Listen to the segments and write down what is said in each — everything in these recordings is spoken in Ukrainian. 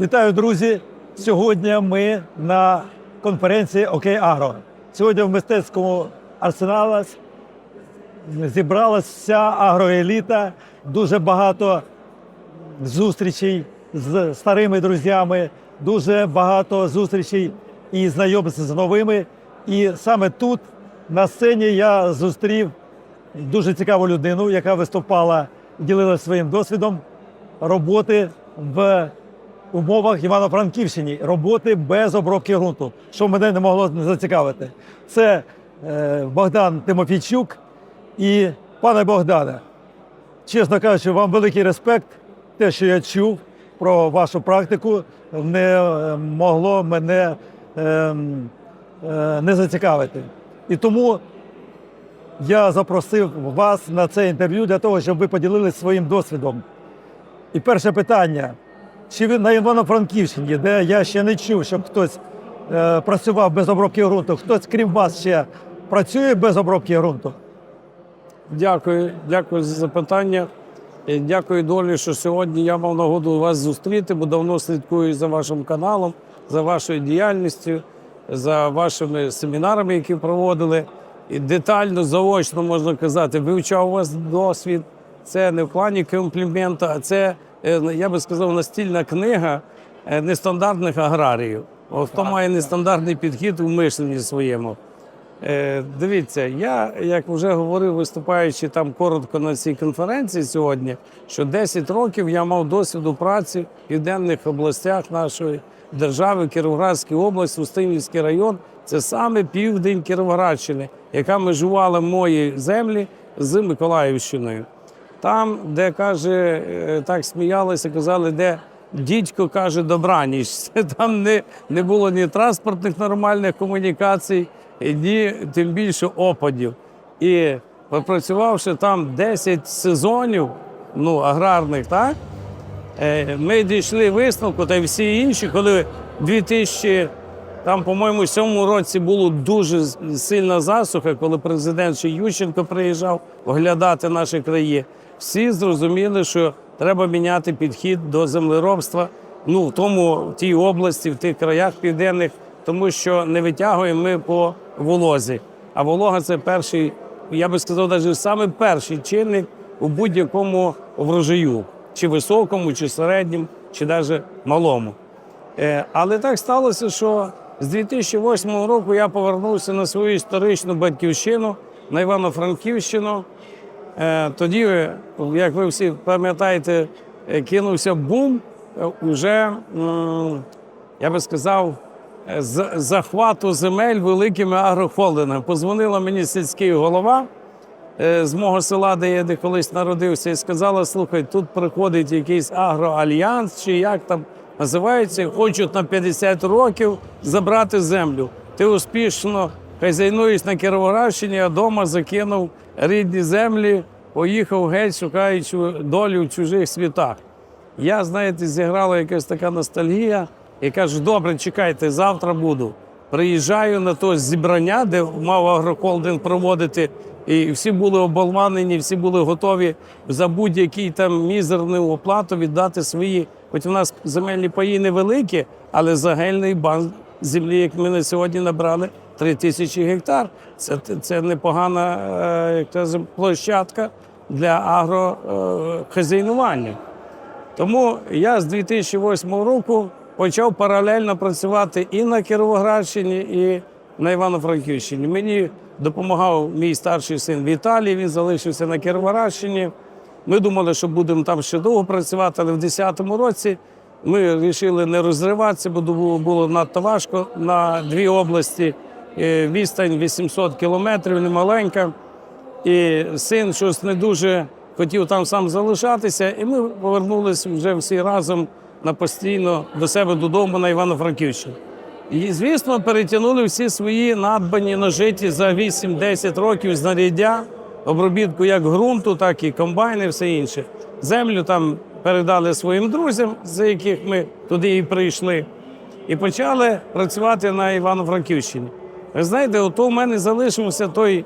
Вітаю, друзі! Сьогодні ми на конференції Окей Агро. Сьогодні в мистецькому арсеналі зібралася вся агроеліта, дуже багато зустрічей з старими друзями, дуже багато зустрічей і знайомств з новими. І саме тут, на сцені, я зустрів дуже цікаву людину, яка виступала, ділилася своїм досвідом роботи в умовах Івано-Франківщині, роботи без обробки ґрунту, що мене не могло не зацікавити. Це е, Богдан Тимофійчук і пане Богдане. Чесно кажучи, вам великий респект. Те, що я чув про вашу практику, не е, могло мене е, е, не зацікавити. І тому я запросив вас на це інтерв'ю для того, щоб ви поділилися своїм досвідом. І перше питання: чи на Івано-Франківщині, де я ще не чув, щоб хтось е, працював без обробки ґрунту, хтось крім вас ще працює без обробки ґрунту? Дякую, дякую за запитання. І Дякую долі, що сьогодні я мав нагоду вас зустріти, бо давно слідкую за вашим каналом, за вашою діяльністю, за вашими семінарами, які проводили. І детально, заочно можна казати, вивчав у вас досвід. Це не в плані комплімента, а це, е, я би сказав, настільна книга е, нестандартних аграріїв. Хто має нестандартний підхід у мишленні своєму. Е, Дивіться, я як вже говорив, виступаючи там коротко на цій конференції сьогодні, що 10 років я мав досвід у праці в південних областях нашої держави, Кіровоградській області, Устинівський район. Це саме південь Кіровоградщини, яка межувала мої землі з Миколаївщиною. Там, де каже, е, так сміялися, казали, де дідько каже добраніч. Там не, не було ні транспортних нормальних комунікацій, ні тим більше опадів. І попрацювавши там 10 сезонів, ну, аграрних, так, е, ми дійшли висновку, та й всі інші, коли 2000 там, по-моєму, в цьому році було дуже сильна засуха, коли президент ще Ющенко приїжджав оглядати наші краї. Всі зрозуміли, що треба міняти підхід до землеробства. Ну, в тому в тій області, в тих краях південних, тому що не витягуємо ми по волозі. А волога це перший, я би сказав, навіть саме перший чинник у будь-якому врожаю, чи високому, чи середньому, чи навіть малому. Е, Але так сталося, що з 2008 року я повернувся на свою історичну батьківщину на Івано-Франківщину. Е, Тоді, як ви всі пам'ятаєте, е, кинувся бум е, уже, я би сказав, з захвату земель великими агрохолдингами. Позвонила мені сільський голова з мого села, де я де колись народився, і сказала: слухай, тут приходить якийсь агроальянс, чи як там називається, хочуть на 50 років забрати землю. Ти успішно хазяйнуєш на Кіровоградщині, а вдома закинув рідні землі, поїхав геть, шукаючи долю в чужих світах. Я, знаєте, зіграла якась така ностальгія і кажу: добре, чекайте, завтра буду. Приїжджаю на то зібрання, де мав агрохолдинг проводити, і всі були оболванені, всі були готові за будь-який там мізерну оплату віддати свої. Хоч у нас земельні паї невеликі, але загальний банк землі, як ми на сьогодні набрали, 3 тисячі гектар. Це, це непогана е, як кажемо, площадка для агрохазяйнування. Тому я з 2008 року почав паралельно працювати і на Кіровоградщині, і на Івано-Франківщині. Мені допомагав мій старший син Віталій, він залишився на Кіровоградщині. Ми думали, що будемо там ще довго працювати, але в 2010 році ми вирішили не розриватися, бо було надто важко на дві області. Е, Відстань 800 кілометрів, немаленька. І син щось не дуже хотів там сам залишатися, і ми повернулися вже всі разом на постійно до себе додому на Івано-Франківщину. І, звісно, перетягнули всі свої надбані нажиті за 8-10 років знаряддя, обробітку як ґрунту, так і комбайни, все інше. Землю там передали своїм друзям, за яких ми туди і прийшли, і почали працювати на Івано-Франківщині. Ви знаєте, ото у мене залишився той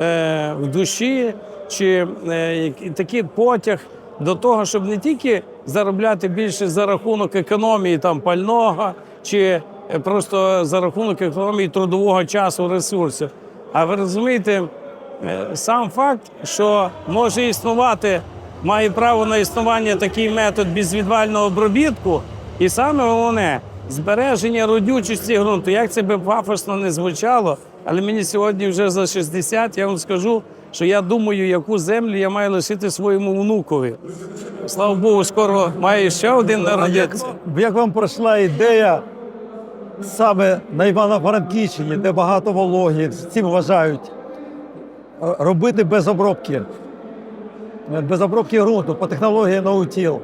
е, в душі чи е, такий потяг до того, щоб не тільки заробляти більше за рахунок економії там пального чи е, просто за рахунок економії трудового часу ресурсів. А ви розумієте, е, сам факт, що може існувати, має право на існування такий метод безвідвального обробітку, і саме головне збереження родючості ґрунту. Як це би пафосно не звучало, але мені сьогодні вже за 60, я вам скажу, що я думаю, яку землю я маю лишити своєму внукові. Слава Богу, скоро має ще один А як, як вам пройшла ідея саме на Івано-Франківщині, де багато вологі, всі вважають, робити без обробки? Без обробки ґрунту по технології ноутіл.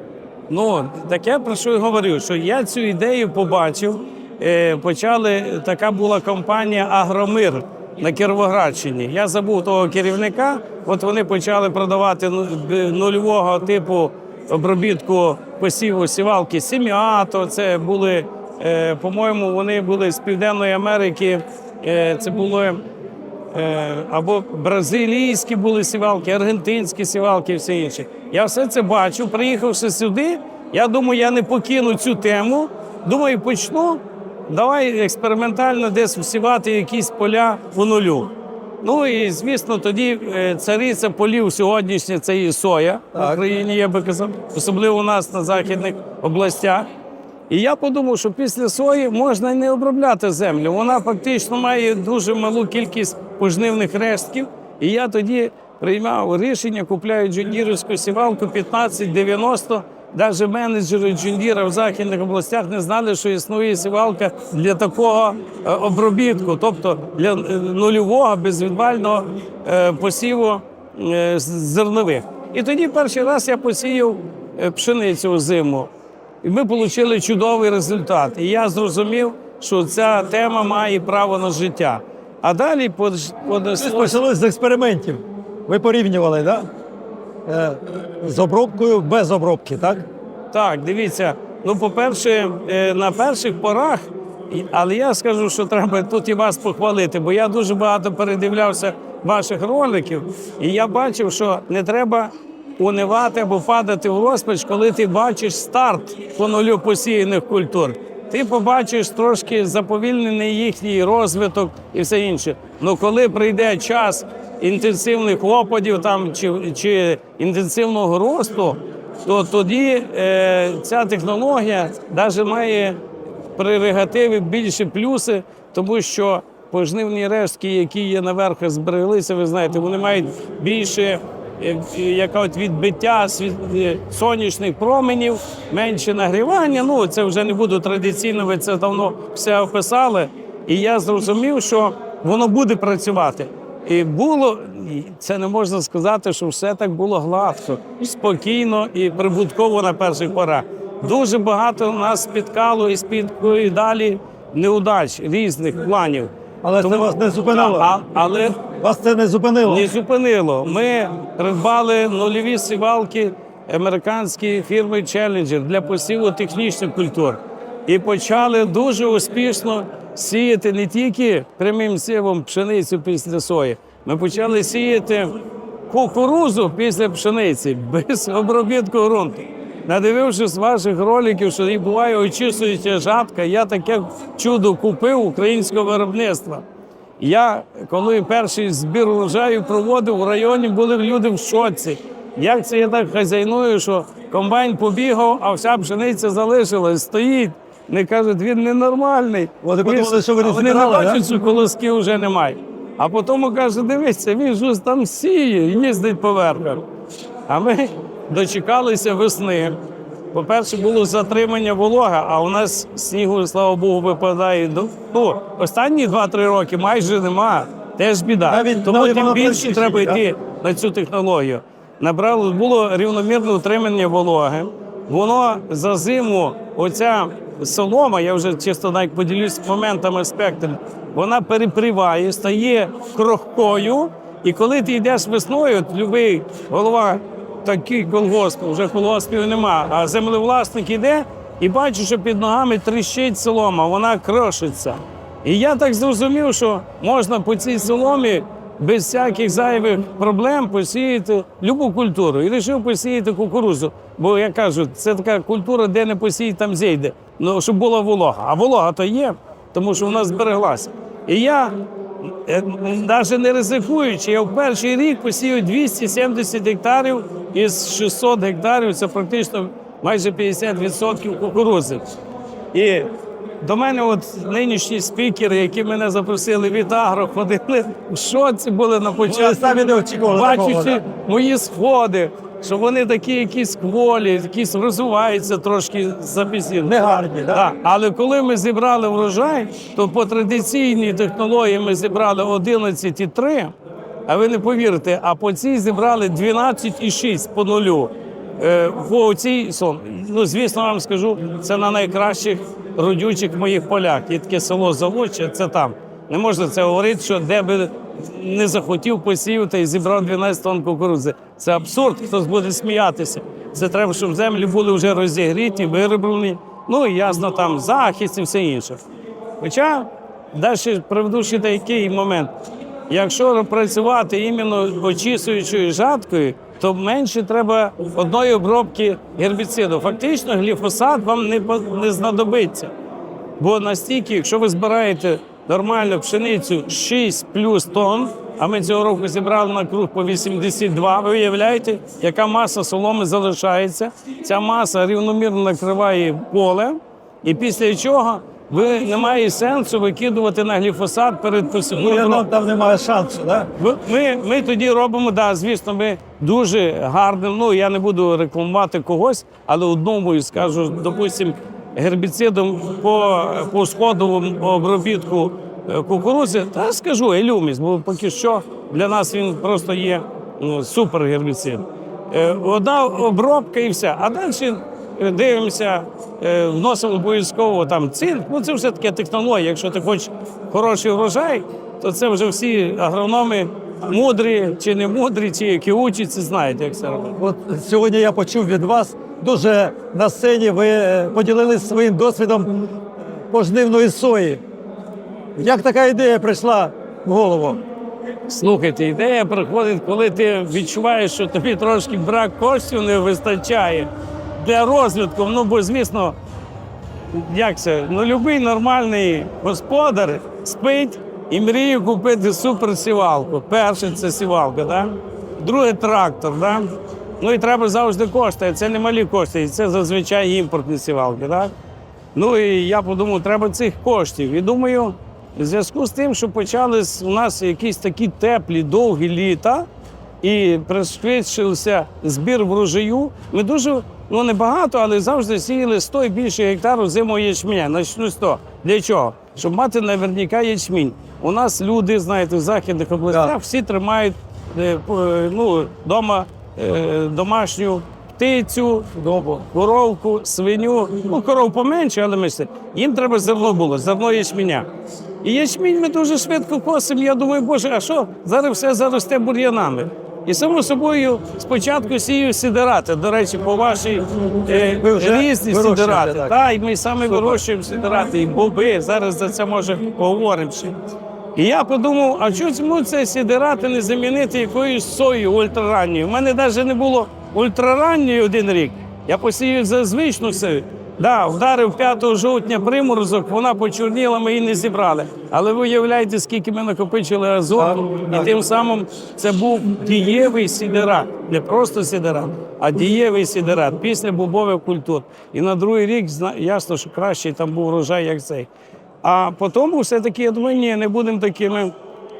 Ну, таке про що я говорю, що я цю ідею побачив. Е, почали, така була компанія Агромир на Кіровоградщині. Я забув того керівника. От вони почали продавати ну, нульового типу обробітку посіву сівалки Сіміато. Це були, е, по-моєму, вони були з Південної Америки. Е, це були або бразилійські були сівалки, аргентинські сівалки і все інше. Я все це бачу. Приїхавши сюди, я думаю, я не покину цю тему. Думаю, почну. Давай експериментально десь всівати якісь поля по нулю. Ну і звісно, тоді е, цариця полів сьогоднішня це і соя в Україні, я би казав, особливо у нас на західних областях. І я подумав, що після сої можна не обробляти землю. Вона фактично має дуже малу кількість пожнивних рештків. І я тоді приймав рішення, купляю джундірівську сівалку 1590. Навіть менеджери джундіра в західних областях не знали, що існує сівалка для такого е, обробітку, тобто для е, нульового безвідвального е, посіву зернових. І тоді перший раз я посіяв пшеницю зиму. І ми отримали чудовий результат. І я зрозумів, що ця тема має право на життя. А далі почалось з експериментів. Ви порівнювали, да? Е, з обробкою без обробки, так? так. Дивіться, ну по-перше, е, на перших порах, але я скажу, що треба тут і вас похвалити, бо я дуже багато передивлявся ваших роликів, і я бачив, що не треба унивати або падати в розпач, коли ти бачиш старт по нулю посіяних культур. Ти побачиш трошки заповільнений їхній розвиток і все інше. Ну коли прийде час інтенсивних опадів там чи, чи інтенсивного росту, то тоді е, ця технологія навіть має прерогативи більше плюси, тому що пожнивні рештки, які є наверху, збереглися, ви знаєте, вони мають більше яка от відбиття е, сонячних променів, менше нагрівання. Ну це вже не буду традиційно, ви це давно все описали. І я зрозумів, що воно буде працювати. І було це не можна сказати, що все так було гладко, спокійно і прибутково на перших порах. Дуже багато нас спіткало і спіткує далі неудач різних планів. Але це вас не зупинило? А, але Вас це не зупинило? не зупинило. Ми придбали нульові сівалки американської фірми Challenger для посіву технічних культур і почали дуже успішно сіяти не тільки прямим сівом пшеницю після сої. Ми почали сіяти кукурузу після пшениці без обробітку ґрунту. Надивившись ваших роликів, що і буває очищуюча жатка, я таке чудо купив українського виробництва. Я, коли перший збір урожаю проводив, в районі були люди в шоці. Як це я так хазяйную, що комбайн побігав, а вся пшениця залишилась, стоїть. Не кажуть, він ненормальний. Вони подумали, що ви не вони не бачать, що колосків вже немає. А потім каже, дивися, він щось там сіє, їздить по верхах. А ми дочекалися весни. По-перше, було затримання волога, а у нас снігу, слава Богу, випадає. до- Ну, останні 2-3 роки майже нема. Теж біда. Навіть Тому навіть тим більше треба йти на цю технологію. Набрало було рівномірне утримання вологи. Воно за зиму, оця солома, я вже чисто навіть поділюсь моментами спектром, вона переприває, стає крохкою. І коли ти йдеш весною, от любий голова такий колгосп, вже колгоспів нема, а землевласник іде і бачу, що під ногами тріщить солома, вона крошиться. І я так зрозумів, що можна по цій соломі без всяких зайвих проблем посіяти любу культуру. І вирішив посіяти кукурузу. Бо я кажу, це така культура, де не посіють, там зійде. Ну, щоб була волога. А волога то є, тому що вона збереглася. І я, навіть не ризикуючи, я в перший рік посію 270 гектарів із 600 гектарів, це практично майже 50% кукурузи. І до мене от нинішні спікери, які мене запросили від Агро, ходили в шоці були на початку. Бачачи мої сходи, що вони такі якісь кволі, якісь розвиваються трошки запізніли. Негарні, да? Так, але коли ми зібрали врожай, то по традиційній технології ми зібрали 11,3, а ви не повірите, а по цій зібрали 12,6 по нулю. Е, по цій сон. Ну, звісно, вам скажу, це на найкращих родючих моїх полях. Є таке село Заводче, це там. Не можна це говорити, що де би не захотів посіяти і зібрав 12 тонн кукурудзи. Це абсурд, хтось буде сміятися. Це треба, щоб землі були вже розігріті, вироблені. Ну і ясно, там захист і все інше. Хоча далі приведу ще такий момент. Якщо працювати іменно очісуючою жаткою, то менше треба одної обробки гербіциду. Фактично, гліфосат вам не, не знадобиться. Бо настільки, якщо ви збираєте нормальну пшеницю 6 плюс тонн, а ми цього року зібрали на круг по 82, ви уявляєте, яка маса соломи залишається. Ця маса рівномірно накриває поле, і після чого ви немає сенсу викидувати на гліфосат перед Ну, посівною. я, нам там немає шансу, да? Ми, ми тоді робимо, да, звісно, ми дуже гарним. Ну я не буду рекламувати когось, але одному скажу, допустим, гербіцидом по, по сходовому обробітку е, кукурузи, та скажу елюміс, бо поки що для нас він просто є ну, супер гербіцид. Е, Одна обробка і все. А далі дивимося, е, вносимо обов'язково там цинк. Ну це вже таке технологія. Якщо ти хочеш хороший врожай, то це вже всі агрономи мудрі чи не мудрі, чи які учаться, знають, як це робити. От сьогодні я почув від вас дуже на сцені. Ви е, поділилися своїм досвідом пожнивної сої. Як така ідея прийшла в голову? Слухайте, ідея приходить, коли ти відчуваєш, що тобі трошки брак коштів не вистачає для розвитку. Ну, бо, звісно, як це? Ну, будь-який нормальний господар спить і мріє купити суперсівалку. Перше це сівалка, да? друге трактор. Да? Ну і треба завжди кошти. Це не малі кошти, і це зазвичай імпортні сівалки. Да? Ну і я подумав, треба цих коштів. І думаю, в зв'язку з тим, що почались у нас якісь такі теплі, довгі літа, і пришвидшився збір врожаю, ми дуже, ну не багато, але завжди сіяли 100 і більше гектарів зимового ячменя. Начну з того. Для чого? Щоб мати наверняка ячмінь. У нас люди, знаєте, в західних областях Так. всі тримають е, е, ну, дома е, домашню птицю, коровку, свиню. Ну, коров поменше, але ми все. Їм треба зерно було, зерно ячменя. І ячмінь ми дуже швидко косимо. Я думаю, боже, а що? Зараз все заросте бур'янами. І само собою спочатку сію сідерати. До речі, по вашій е, різні сідерати. так? Так, і ми саме вирощуємо сідерати, і боби. Зараз за це може поговоримо ще. І я подумав, а чому це сідерати не замінити якоюсь соєю ультраранньою? У мене навіть не було ультраранньої один рік. Я посію за звичну сою. Да, вдарив 5 жовтня приморозок, вона почорніла, ми її не зібрали. Але ви уявляєте, скільки ми накопичили азоту, і тим самим це був дієвий сідерат. Не просто сідерат, а дієвий сідерат після бобових культур. І на другий рік ясно, що кращий там був врожай, як цей. А потім все-таки я думаю, ні, не будемо такими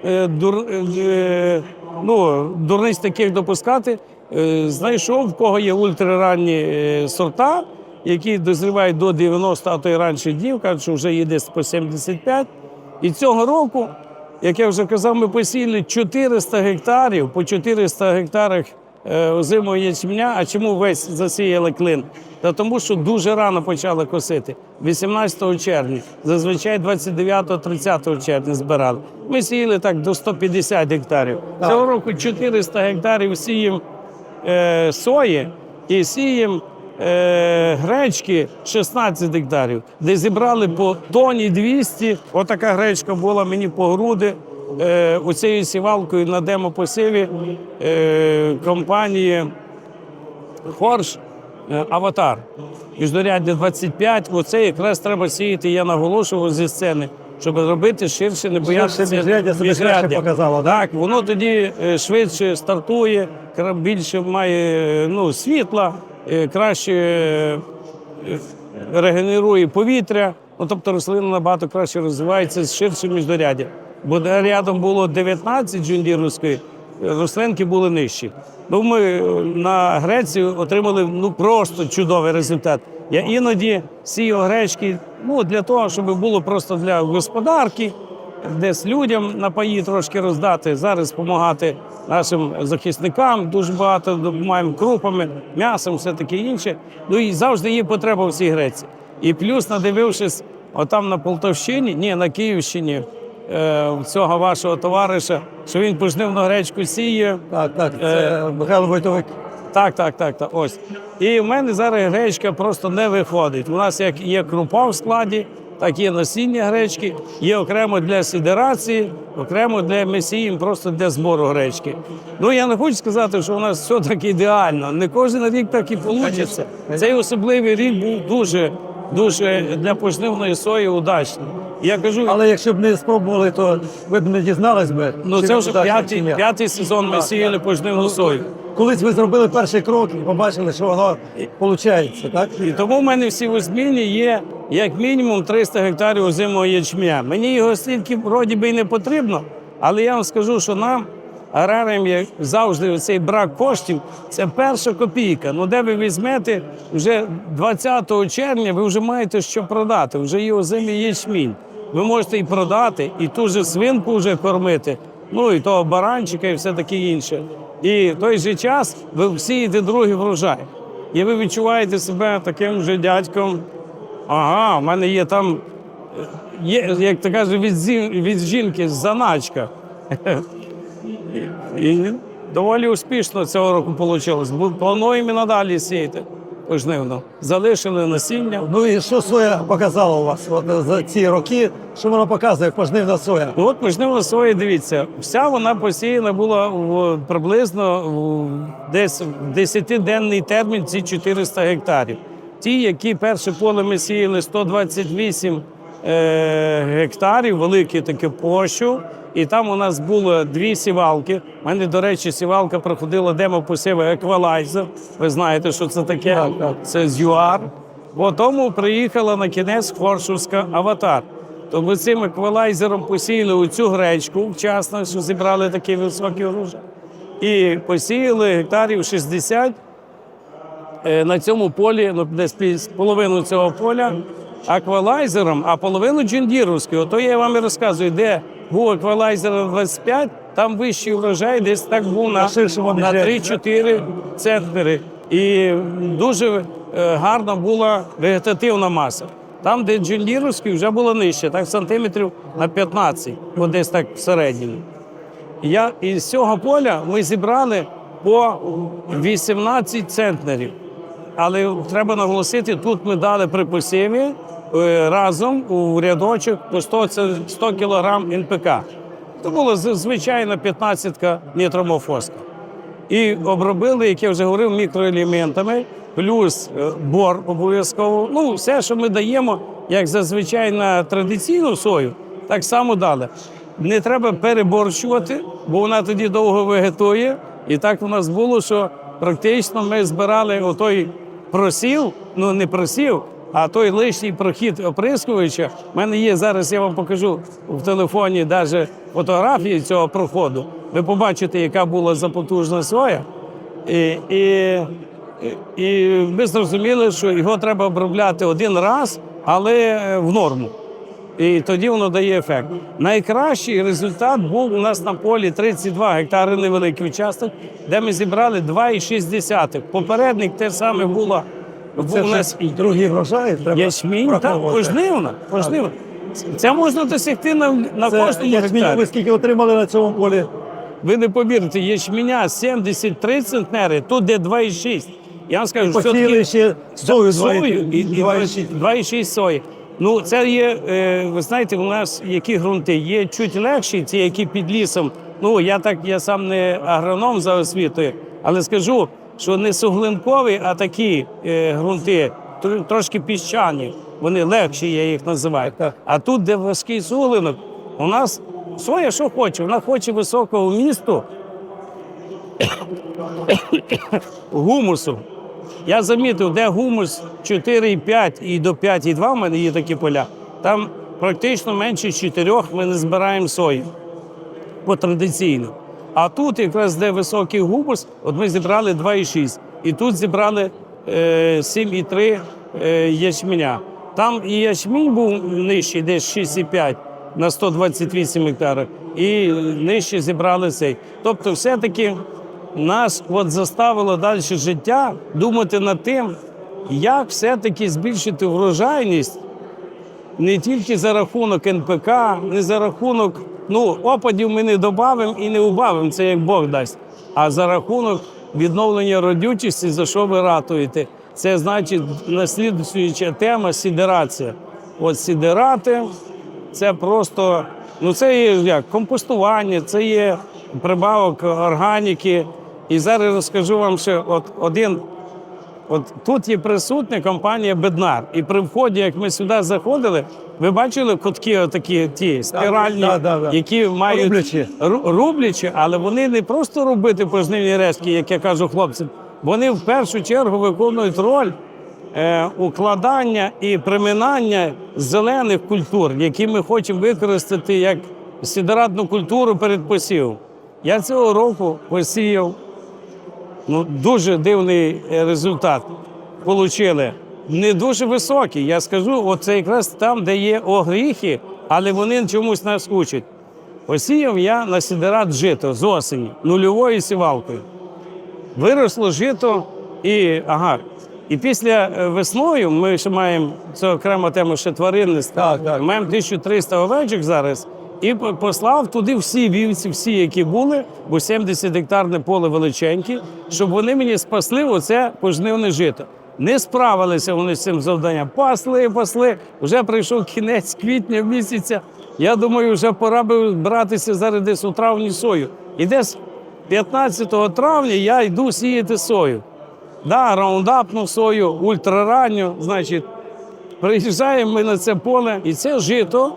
е, дур, е, ну, дурниць таких допускати. Е, знайшов, в кого є ультраранні е, сорта, які дозрівають до 90, а то й раніше днів, кажуть, що вже десь по 75. І цього року, як я вже казав, ми посіяли 400 гектарів, по 400 гектарах е, озимого ячменя. А чому весь засіяли клин? Та тому, що дуже рано почали косити. 18 червня, зазвичай 29-30 червня збирали. Ми сіяли так до 150 гектарів. Цього року 400 гектарів сіємо е, сої і сіємо е, гречки 16 гектарів, де зібрали по тоні 200. Отака гречка була мені по груди. Е, оцією сівалкою на демопосіві е, компанії Хорш е, Аватар. Міждоряддя 25. Оце якраз треба сіяти, я наголошував зі сцени, щоб робити ширше, не боятися міжряддя показало, да? Так, воно тоді е, швидше стартує, більше має е, ну, світла, краще регенерує повітря. Ну, тобто рослина набагато краще розвивається з ширшим міждоряддям. Бо рядом було 19 джундіровської, рослинки були нижчі. Ну, ми е, на Грецію отримали ну, просто чудовий результат. Я іноді сію гречки ну, для того, щоб було просто для господарки, десь людям на паї трошки роздати, зараз допомагати нашим захисникам. Дуже багато допомагаємо крупами, м'ясом, все таке інше. Ну і завжди є потреба в цій Греції. І плюс, надивившись, отам на Полтавщині, ні, на Київщині, цього вашого товариша, що він пожнивну гречку сіє. Так, так, це Михайло Войтовик. Так, так, так, так. Ось. І в мене зараз гречка просто не виходить. У нас як є крупа в складі, так є насіння гречки, є окремо для сідерації, окремо для месіїв, просто для збору гречки. Ну я не хочу сказати, що у нас все так ідеально. Не кожен рік так і вийде. Цей особливий рік був дуже, дуже для пожнивної сої удачний. Я кажу, Але якщо б не спробували, то ви б не дізнались би. ну це вже п'ятий, п'ятий сезон ми сіяли пожнивну сою. Колись ви зробили перший крок і побачили, що воно виходить, так? І тому в мене всі восьмільні є як мінімум 300 гектарів озимого ячмя. Мені його стільки вроді би і не потрібно, але я вам скажу, що нам, аграріям, як завжди цей брак коштів, це перша копійка. Ну де ви візьмете вже 20 червня, ви вже маєте що продати, вже є озимий ячмінь. Ви можете і продати, і ту же свинку вже кормити, ну і того баранчика, і все таке інше. І в той же час ви сієте другий врожай. І ви відчуваєте себе таким же дядьком. Ага, в мене є там, е, є, як то каже, від, від жінки заначка. І доволі успішно цього року вийшло. Плануємо і надалі сіяти пожнивно. Залишили насіння. Ну і що соя показала у вас от, за ці роки? Що вона показує, пожнивна соя? Ну, От пожнивна соя, дивіться, вся вона посіяна була в, приблизно в, десь в 10-денний термін ці 400 гектарів. Ті, які перше поле ми сіяли 128 е, гектарів, велике таке площу. І там у нас було дві сівалки. У мене, до речі, сівалка проходила демопосіви еквалайзер. Ви знаєте, що це таке? Так, так. Це з ЮАР. Тому приїхала на кінець Хоршувська аватар. То ми цим еквалайзером посіяли оцю гречку вчасно, що зібрали такий високий урожай. І посіяли гектарів 60 е, на цьому полі, ну десь половину цього поля аквалайзером, а половину джендіровською. Ото я вам і розказую, де був аквалайзер 25, там вищий врожай, десь так був на, На ширшому на міжрядді, 3-4 центнери. І дуже е, гарна була вегетативна маса. Там, де джендіровський, вже було нижче, так сантиметрів на 15, от десь так в середньому. Я із цього поля ми зібрали по 18 центнерів. Але треба наголосити, тут ми дали при посіві разом у рядочок по 100, це 100 кг НПК. Це була звичайна 15 нітромофоска. І обробили, як я вже говорив, мікроелементами, плюс е, бор обов'язково. Ну, все, що ми даємо, як зазвичай на традиційну сою, так само дали. Не треба переборщувати, бо вона тоді довго вегетує. І так у нас було, що практично ми збирали отой просів, ну не просів, а той лишній прохід оприскувача. У мене є зараз, я вам покажу в телефоні навіть фотографії цього проходу. Ви побачите, яка була запотужна соя. І, і, і ми зрозуміли, що його треба обробляти один раз, але в норму. І тоді воно дає ефект. Найкращий результат був у нас на полі 32 гектари невеликий участок, де ми зібрали 2,6. Попередник те саме було. Був Це у нас вже другий врожай. Треба ячмінь, так, пожнивна, пожнивна. Це можна досягти на, на Це кожному гектарі. ви скільки отримали на цьому полі? Ви не повірите, ячменя 73 центнери, тут де 2,6. Я вам скажу, що Посіяли ще сою сою і, і 2,6. 2,6 сої. Ну, це є, е, ви знаєте, у нас які ґрунти є чуть легші, ті, які під лісом. Ну, я так, я сам не агроном за освітою, але скажу, що не суглинкові, а такі е, ґрунти, тр- трошки піщані. Вони легші, я їх називаю. А тут, де важкий суглинок, у нас соя що хоче? Вона хоче високого місту, гумусу. Я замітив, де гумус 4,5 і до 5,2 в мене є такі поля. Там практично менше 4 ми не збираємо сої по традиційно. А тут, якраз де високий гумус, от ми зібрали 2,6. І тут зібрали е, 7,3 е, ячменя. Там і ячмінь був нижчий, десь 6,5 на 128 гектарів, і нижче зібрали цей. Тобто, все-таки нас от заставило далі життя думати над тим, як все-таки збільшити врожайність не тільки за рахунок НПК, не за рахунок, ну, опадів ми не додамо і не убавимо, це як Бог дасть. А за рахунок відновлення родючості, за що ви ратуєте? Це значить наслідуюча тема сідерація. От сідерати це просто, ну це є як компостування, це є прибавок органіки. І зараз розкажу вам ще от один От тут є присутня компанія Беднар. І при вході, як ми сюди заходили, ви бачили кутки отакі ті спіральні, да, да, да. які мають Рублячі. Рублячі, але вони не просто робити пожнивні резки, як я кажу хлопцям. Вони в першу чергу виконують роль е, укладання і приминання зелених культур, які ми хочемо використати як сідератну культуру перед посівом. Я цього року посіяв Ну, дуже дивний е, результат отримали. Не дуже високий. Я скажу, от це якраз там, де є огріхи, але вони чомусь нас учать. Посіяв я на сідерат жито з осені, нульовою сівалкою. Виросло жито і ага. І після е, весною ми ще маємо це окрема тема ще тваринництва. Маємо 1300 овечок зараз. І послав туди всі вівці, всі, які були, бо 70 гектарне поле величеньке, щоб вони мені спасли оце пожнивне жито. Не справилися вони з цим завданням. Пасли, пасли. Вже прийшов кінець квітня місяця. Я думаю, вже пора би братися зараз десь у травні сою. І десь 15 травня я йду сіяти сою. Да, раундапну сою, ультраранню, значить, Приїжджаємо ми на це поле, і це жито,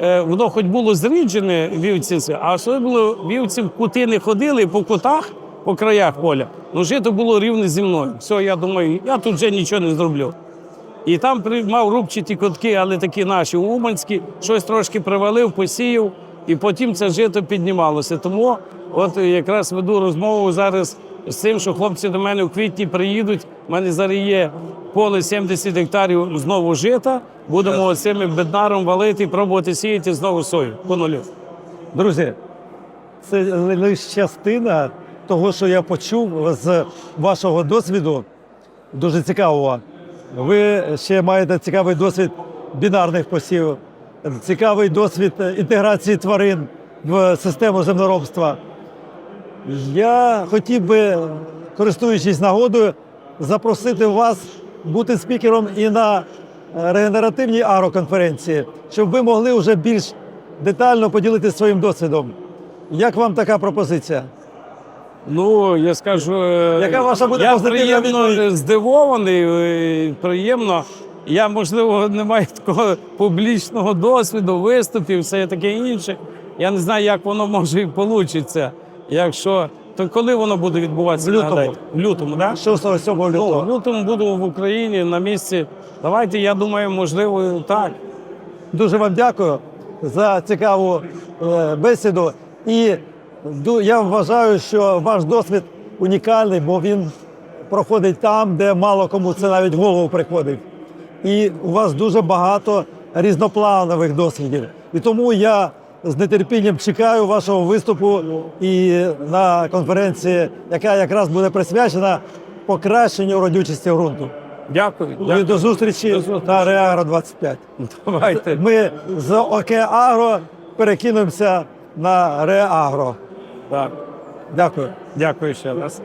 воно хоч було зріджене вівці, а особливо вівці в кути не ходили по кутах, по краях поля. Ну, жито було рівне зі мною. Все, я думаю, я тут вже нічого не зроблю. І там мав рубчаті котки, але такі наші уманські, щось трошки привалив, посіяв, і потім це жито піднімалося. Тому от якраз веду розмову зараз з тим, що хлопці до мене в квітні приїдуть. У мене зараз є поле 70 гектарів знову жита. Будемо цим беднаром валити і пробувати сіяти знову сою по нулю. Друзі, це лише частина того, що я почув з вашого досвіду. Дуже цікавого. Ви ще маєте цікавий досвід бінарних посівів, цікавий досвід інтеграції тварин в систему землеробства. Я хотів би, користуючись нагодою, запросити вас бути спікером і на е, регенеративній агроконференції, щоб ви могли вже більш детально поділитися своїм досвідом. Як вам така пропозиція? Ну, я скажу, е, Яка ваша буде я приємно відповідь? здивований, е, приємно. Я, можливо, не маю такого публічного досвіду, виступів, все таке інше. Я не знаю, як воно може і вийде. Якщо то коли воно буде відбуватися? В лютому. нагадайте? В лютому, так? 6-7 Ну, в лютому буду в Україні на місці. Давайте, я думаю, можливо, так. Дуже вам дякую за цікаву е, бесіду. І я вважаю, що ваш досвід унікальний, бо він проходить там, де мало кому це навіть в голову приходить. І у вас дуже багато різнопланових досвідів. І тому я з нетерпінням чекаю вашого виступу і на конференції, яка якраз буде присвячена покращенню родючості ґрунту. Дякую. І дякую. до зустрічі До зустрічі. на Реагро 25. Давайте. Ми з ОКЕ Агро перекинемося на Реагро. Так. Дякую. Дякую ще раз.